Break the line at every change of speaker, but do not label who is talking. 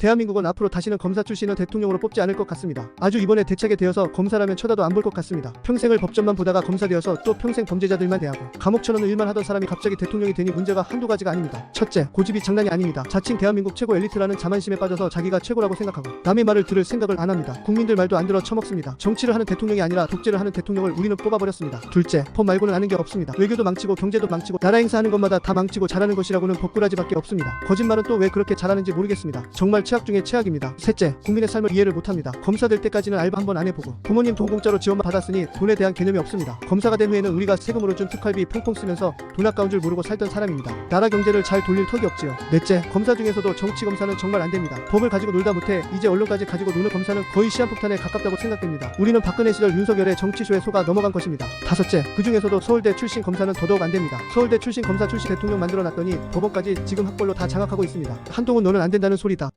대한민국은 앞으로 다시는 검사 출신을 대통령으로 뽑지 않을 것 같습니다. 아주 이번에 대차게 되어서 검사라면 쳐다도 안 볼 것 같습니다. 평생을 법전만 보다가 검사 되어서 또 평생 범죄자들만 대하고 감옥 쳐넣는 일만 하던 사람이 갑자기 대통령이 되니 문제가 한두 가지가 아닙니다. 첫째, 고집이 장난이 아닙니다. 자칭 대한민국 최고 엘리트라는 자만심에 빠져서 자기가 최고라고 생각하고 남의 말을 들을 생각을 안 합니다. 국민들 말도 안 들어 처먹습니다. 정치를 하는 대통령이 아니라 독재를 하는 대통령을 우리는 뽑아버렸습니다. 둘째, 법 말고는 아는 게 없습니다. 외교도 망치고 경제도 망치고 나라 행사하는 것마다 다 망치고 잘하는 것이라고는 법꾸라지밖에 없습니다. 거짓말은 또 왜 그렇게 잘하는지 모르겠습니다. 정말 최악 중에 최악입니다. 셋째, 국민의 삶을 이해를 못합니다. 검사 될 때까지는 알바 한 번 안 해보고 부모님 돈 공짜로 지원만 받았으니 돈에 대한 개념이 없습니다. 검사가 된 후에는 우리가 세금으로 준 특활비 펑펑 쓰면서 돈 아까운 줄 모르고 살던 사람입니다. 나라 경제를 잘 돌릴 턱이 없지요. 넷째, 검사 중에서도 정치 검사는 정말 안 됩니다. 법을 가지고 놀다 못해 이제 언론까지 가지고 노는 검사는 거의 시한폭탄에 가깝다고 생각됩니다. 우리는 박근혜 시절 윤석열의 정치쇼에 속아 넘어간 것입니다. 다섯째, 그 중에서도 서울대 출신 검사는 더더욱 안 됩니다. 서울대 출신 검사 출신 대통령 만들어 놨더니 법원까지 지금 학벌로 다 장악하고 있습니다. 한동훈 너는 안 된다는 소리다.